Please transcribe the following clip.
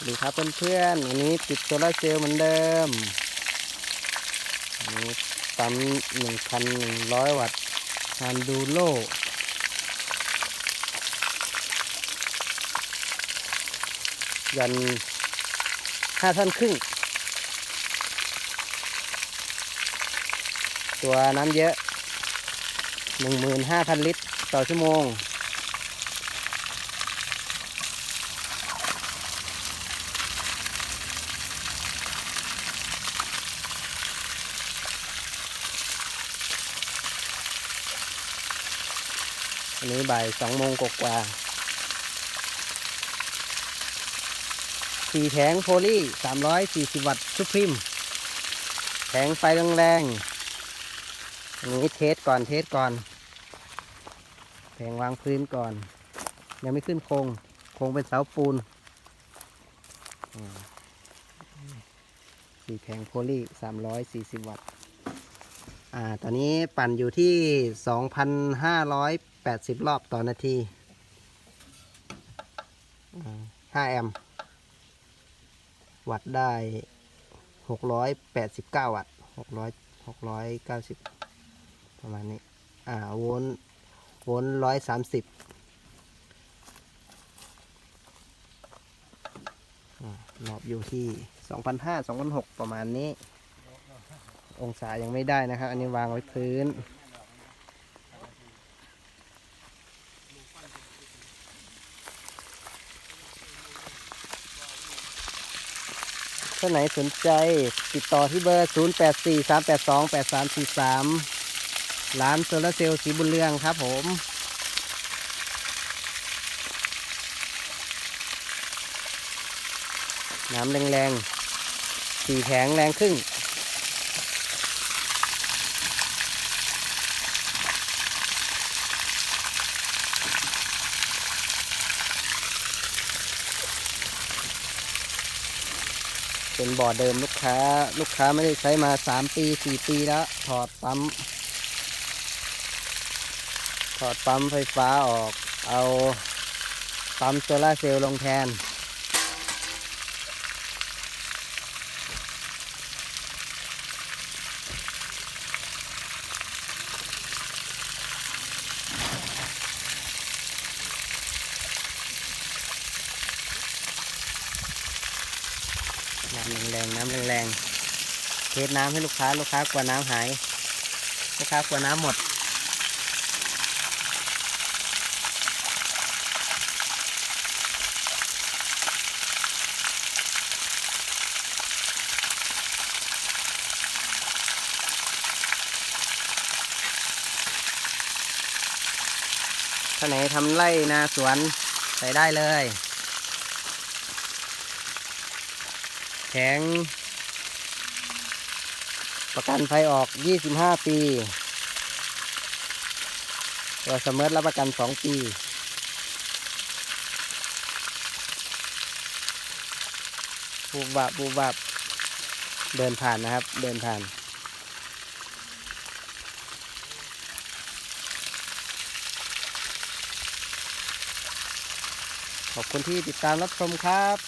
สวัสดีครับเพื่อนๆวันนี้ติดโซลาเซลล์เหมือนเดิมอันนี้ปั๊ม1,100วัตต์ทานดูโลยัน5ท่านครึ่ง ตัวน้ำเยอะ15,000ลิตร ต่อชั่วโมง นนี้บ่ายสองโมงกว่าสี่แผงโพลีสามร้อยสี่สิบวัตต์ชุพริม แผงไฟแรงๆอันนี้เทสก่อนเทสก่อน แผงวางพื้นก่อน ยังไม่ขึ้นโครงโครงเป็นเสาปูนสี่แผงโพลีสามร้อยสี่สิบวัตต์อ่า ตอนนี้ปั่นอยู่ที่ 80 รอบต่อนาทีอ่า5แอมป์วัตต์ได้ 689 วัตต์600 690 ประมาณนี้ อ่า โวลต์โวลต์130อ่ารอบอยู่ที่ 2,500 2,600 ประมาณนี้ องศายังไม่ได้นะครับ อันนี้วางไว้พื้น ถ้าไหนสนใจติดต่อที่เบอร์ 0 8 4 3 8 2 8 3 4 3 ร้านโซลาเซลล์สีบุญเรืองครับผมน้ำแรงๆสีแข็งแรงครึ่ง เป็นบ่อเดิมลูกค้า ลูกค้าไม่ได้ใช้มาสามปีสี่ปีแล้ว ถอดปั๊ม ถอดปั๊มไฟฟ้าออก เอาปั๊มโซลาเซลล์ลงแทน น้ำแรงๆน้ำแรงๆเทสน้ำให้ลูกค้าลูกค้ากลัวน้ำหายลูกค้ากลัวน้ำหมดถ้าไหนทำไร่นาสวนใส่ได้เลย แข็ง ประกันภัยออก 25 ปี ตัวเสมอรับประกัน 2 ปีบูบบับบูบบับเดินผ่านนะครับ เดินผ่าน ขอบคุณที่ติดตามรับชมครับ